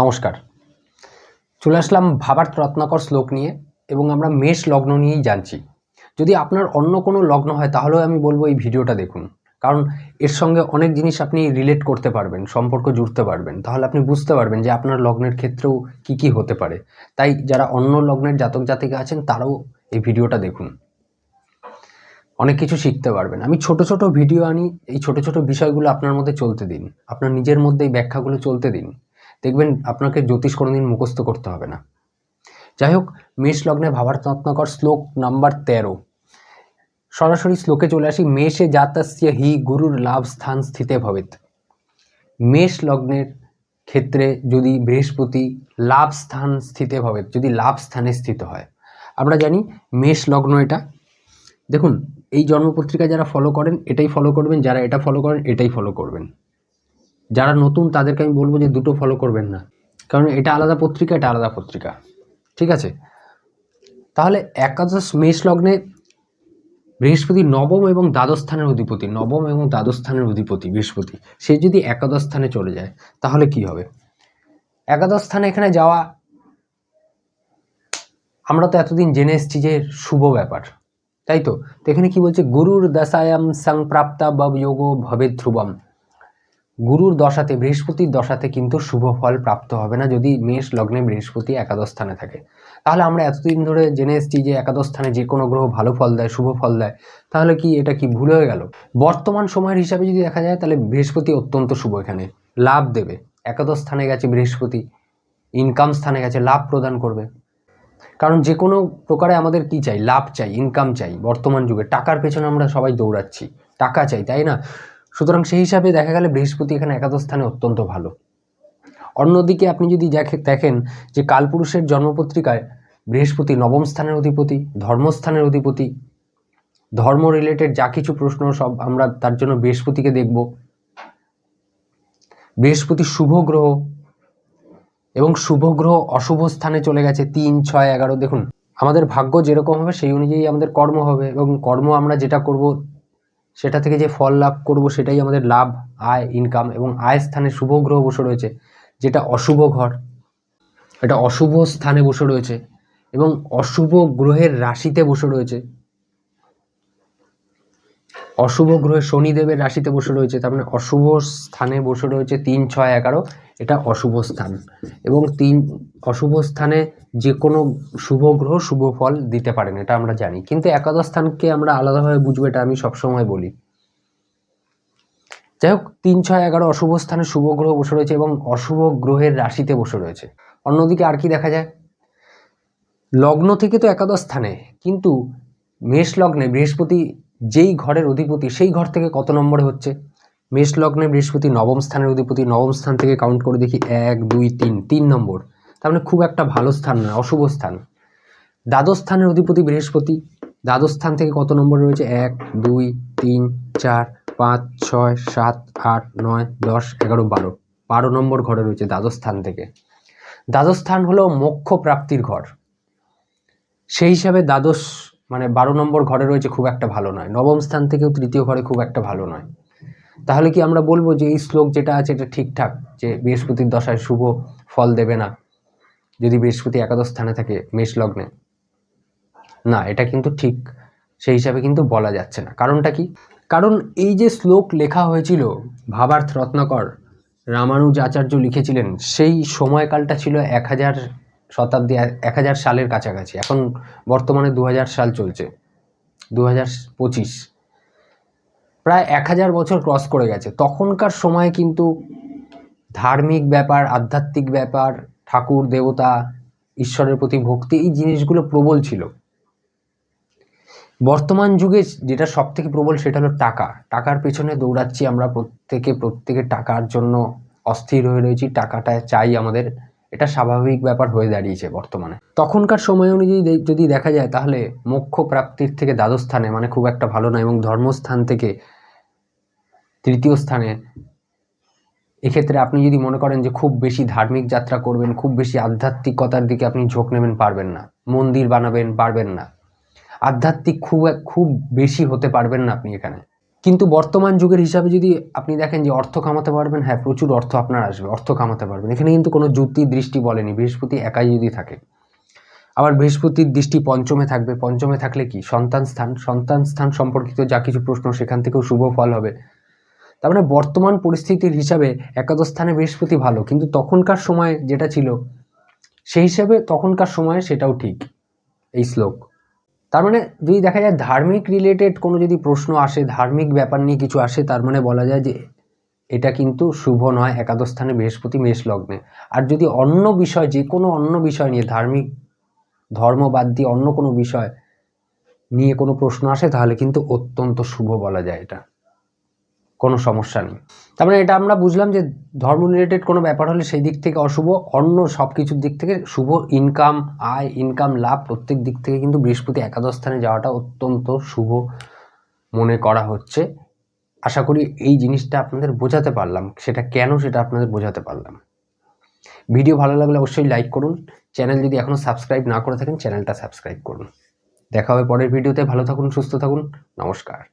নমস্কার। চলে আসলাম ভাবার্থ রত্নাকর শ্লোক নিয়ে এবং আমরা মেষ লগ্ন নিয়েই জানছি। যদি আপনার অন্য কোনো লগ্ন হয় তাহলেও আমি বলব এই ভিডিওটা দেখুন। কারণ এর সঙ্গে অনেক জিনিস আপনি রিলেট করতে পারবেন, সম্পর্ক জুড়তে পারবেন। তাহলে আপনি বুঝতে পারবেন যে আপনার লগ্নের ক্ষেত্রেও কি কি হতে পারে। তাই যারা অন্য লগ্নের জাতক জাতিকা আছেন তারাও এই ভিডিওটা দেখুন। অনেক কিছু শিখতে পারবেন। আমি ছোট ছোট ভিডিও আনি, এই ছোট ছোট বিষয়গুলো আপনার মধ্যে চলতে দিন। আপনার নিজের মধ্যে এই ব্যাখ্যাগুলো চলতে দিন। দেখবেন আপনাকে জ্যোতিষ কোনোদিন মুখস্থ করতে হবে না। যাই হোক, মেষ লগ্নে ভাবার্থনাত্মকর শ্লোক নাম্বার তেরো। সরাসরি শ্লোকে চলে আসি, মেষে জাতস্য হি গুরুর লাভ স্থান স্থিতে ভবেত। মেষ লগ্নের ক্ষেত্রে যদি বৃহস্পতি লাভ স্থান স্থিতে ভবেত, যদি লাভ স্থানে স্থিত হয়। আমরা জানি মেষ লগ্ন এটা। দেখুন, এই জন্মপত্রিকা যারা ফলো করেন, এটাই ফলো করবেন, যারা এটা ফলো করেন, এটাই ফলো করবেন। যারা নতুন, তাদেরকে আমি বলব যে দুটো ফলো করবেন না। কারণ এটা আলাদা পত্রিকা, এটা আলাদা পত্রিকা। ঠিক আছে? তাহলে একাদশ মেষ লগ্নে বৃহস্পতি নবম এবং দ্বাদশ স্থানের অধিপতি, নবম এবং দ্বাদশ স্থানের অধিপতি, বৃহস্পতি, সে যদি একাদশ স্থানে চলে যায়, তাহলে কি হবে? একাদশ স্থানে এখানে যাওয়া, আমরা তো এতদিন জেনে এসেছি যে শুভ ব্যাপার। তাই তো? এখানে কি বলছে? গুরুর দশায়াম সংপ্রাপ্তা বব যোগ ভবে ধ্রুবম। গুরুর দশাতে, বৃহস্পতির দশাতে কিন্তু শুভ ফল প্রাপ্ত হবে না যদি মেষ লগ্নে বৃহস্পতি একাদশ স্থানে থাকে। তাহলে আমরা এতদিন ধরে জেনে এসেছি যে একাদশ স্থানে যে কোনো গ্রহ ভালো ফল দেয়, শুভ ফল দেয়, তাহলে কি এটা কি ভুল হয়ে গেল? বর্তমান সময়ের হিসাবে যদি দেখা যায়, তাহলে বৃহস্পতি অত্যন্ত শুভ এখানে। লাভ দেবে। একাদশ স্থানে গেছে বৃহস্পতি ইনকাম স্থানে গেছে, লাভ প্রদান করবে। কারণ যে কোনো প্রকারে আমাদের কি চাই? লাভ চাই ইনকাম চাই। বর্তমান যুগে টাকার পেছনে আমরা সবাই দৌড়াচ্ছি। টাকা চাই, তাই না? সুতরাং সেই হিসাবে দেখা গেলে বৃহস্পতি এখানে একাদশ স্থানে অত্যন্ত ভালো। অন্যদিকে আপনি যদি দেখে- দেখেন যে কালপুরুষের জন্মপত্রিকায় বৃহস্পতি নবম স্থানের অধিপতি ধর্মস্থানের অধিপতি, ধর্ম রিলেটেড যা কিছু প্রশ্ন সব আমরা তার জন্য বৃহস্পতিকে দেখব। বৃহস্পতি শুভ গ্রহ এবং শুভ গ্রহ অশুভ স্থানে চলে গেছে তিন, ছয়, এগারো। দেখুন, আমাদের ভাগ্য যেরকম হবে সেই অনুযায়ী আমাদের কর্ম হবে এবং কর্ম আমরা যেটা করব সেটা থেকে যে ফল লাভ করব সেটাই আমাদের লাভ, আয় ইনকাম এবং আয় স্থানে শুভ গ্রহ বসে রয়েছে, যেটা অশুভ ঘর। এটা অশুভ স্থানে বসে রয়েছে এবং অশুভ গ্রহের রাশিতে বসে রয়েছে। অশুভ গ্রহে শনিদেবের রাশিতে বসে রয়েছে, তার মানে অশুভ স্থানে বসে রয়েছে তিন, ছয়, এগারো, এটা অশুভ স্থান। এবং তিন, অশুভ স্থানে যে কোনো শুভ গ্রহ শুভ ফল দিতে পারেন, এটা আমরা জানি। কিন্তু একাদশ স্থানকে আমরা আলাদাভাবে বুঝব, এটা আমি সবসময় বলি। যাই হোক, তিন, ছয়, এগারো অশুভ স্থানে শুভ গ্রহ বসে রয়েছে এবং অশুভ গ্রহের রাশিতে বসে রয়েছে। অন্যদিকে আর কি দেখা যায়? লগ্ন থেকে তো একাদশ স্থানে, কিন্তু মেষ লগ্নে বৃহস্পতি যেই ঘরের অধিপতি, সেই ঘর থেকে কত নম্বরে হচ্ছে? মেষ লগ্নে বৃহস্পতি নবম স্থানের অধিপতি, নবম স্থান থেকে কাউন্ট করে দেখি এক, দুই, তিন তিন নম্বর। তার মানে খুব একটা ভালো স্থান নয়, অশুভ স্থান। দ্বাদশ স্থানের অধিপতি বৃহস্পতি, দ্বাদশ স্থান থেকে কত নম্বর রয়েছে? এক, দুই, তিন, চার, পাঁচ, ছয়, সাত, আট, নয়, দশ, এগারো, বারো। বারো নম্বর ঘরে রয়েছে দ্বাদশ স্থান থেকে। দ্বাদশ স্থান হলো মোক্ষ প্রাপ্তির ঘর। সেই হিসাবে দ্বাদশ মানে বারো নম্বর ঘরে রয়েছে খুব একটা ভালো নয়, নবম স্থান থেকেও তৃতীয় ঘরে খুব একটা ভালো নয়। তাহলে কি আমরা বলব যে এই শ্লোক যেটা আছে এটা ঠিকঠাক, যে বৃহস্পতির দশায় শুভ ফল দেবে না, যদি বৃহস্পতি একাদশ স্থানে থাকে মেষ লগ্নে? না, এটা কিন্তু ঠিক, সেই হিসাবে কিন্তু বলা যাচ্ছে না। কারণটা কি? কারণ এই যে শ্লোক লেখা হয়েছিল, ভাবার্থ রত্নাকর রামানুজ আচার্য লিখেছিলেন, সেই সময়কালটা ছিল এক হাজার শতাব্দী এক হাজার সালের কাছাকাছি। এখন বর্তমানে দু হাজার সাল চলছে। দু হাজার পঁচিশ। প্রায় এক হাজার বছর ক্রস করে গেছে। তখনকার সময় কিন্তু ধার্মিক ব্যাপার, আধ্যাত্মিক ব্যাপার, ঠাকুর, দেবতা, ঈশ্বরের প্রতি ভক্তি, এই জিনিসগুলো প্রবল ছিল। বর্তমান যুগে যেটা সব থেকে প্রবল সেটা হলো টাকা। টাকার পেছনে দৌড়াচ্ছি আমরা প্রত্যেকে। প্রত্যেকে টাকার জন্য অস্থির হয়ে রয়েছি। টাকাটা চাই আমাদের। এটা স্বাভাবিক ব্যাপার হয়ে দাঁড়িয়েছে বর্তমানে। তখনকার সময় অনুযায়ী যদি দেখা যায় তাহলে মোক্ষ প্রাপ্তির থেকে দ্বাদশ স্থানে মানে খুব একটা ভালো নয় এবং ধর্মস্থান থেকে তৃতীয় স্থানে এক্ষেত্রে আপনি যদি মনে করেন যে খুব বেশি ধার্মিক যাত্রা করবেন, খুব বেশি আধ্যাত্মিকতার দিকে আপনি ঝোঁক নেবেন, পারবেন না। মন্দির বানাবেন, পারবেন না। আধ্যাত্মিক খুব খুব বেশি হতে পারবেন না আপনি এখানে। কিন্তু বর্তমান যুগের হিসাবে যদি আপনি দেখেন যে অর্থ কামাতে পারবেন হ্যাঁ প্রচুর অর্থ আপনার আসবে, অর্থ কামাতে পারবেন। এখানে কিন্তু কোনো যুক্তি দৃষ্টি বলেনি, বৃহস্পতি একাই যদি থাকে। আবার বৃহস্পতির দৃষ্টি পঞ্চমে থাকবে, পঞ্চমে থাকলে কি? সন্তান স্থান সন্তান স্থান সম্পর্কিত যা কিছু প্রশ্ন, সেখান থেকেও শুভ ফল হবে। তার মানে বর্তমান পরিস্থিতির হিসাবে একাদশ স্থানে বৃহস্পতি ভালো, কিন্তু তখনকার সময় যেটা ছিল, সেই হিসাবে তখনকার সময়ে সেটাও ঠিক, এই শ্লোক। তার মানে যদি দেখা যায় ধার্মিক রিলেটেড কোনো যদি প্রশ্ন আসে, ধার্মিক ব্যাপার নিয়ে কিছু আসে, তার মানে বলা যায় যে এটা কিন্তু শুভ নয়, একাদশ স্থানে বৃহস্পতি, মেষ লগ্নে। আর যদি অন্য বিষয়, যে কোনো অন্য বিষয় নিয়ে, ধার্মিক ধর্ম বাদ দিয়ে অন্য কোনো বিষয় নিয়ে কোনো প্রশ্ন আসে, তাহলে কিন্তু অত্যন্ত শুভ বলা যায় এটা। কোনো সমস্যা নেই। তার মানে এটা আমরা বুঝলাম যে ধর্ম রিলেটেড কোনো ব্যাপার হলে সেই দিক থেকে অশুভ, অন্য সব কিছুর দিক থেকে শুভ ইনকাম আয় ইনকাম লাভ প্রত্যেক দিক থেকে কিন্তু বৃহস্পতি একাদশ স্থানে যাওয়াটা অত্যন্ত শুভ মনে করা হচ্ছে। আশা করি এই জিনিসটা আপনাদের বোঝাতে পারলাম। সেটা কেন সেটা আপনাদের বোঝাতে পারলাম। ভিডিও ভালো লাগলে অবশ্যই লাইক করুন। চ্যানেল যদি এখনও সাবস্ক্রাইব না করে থাকেন, চ্যানেলটা সাবস্ক্রাইব করুন। দেখা হবে পরের ভিডিওতে। ভালো থাকুন, সুস্থ থাকুন। নমস্কার।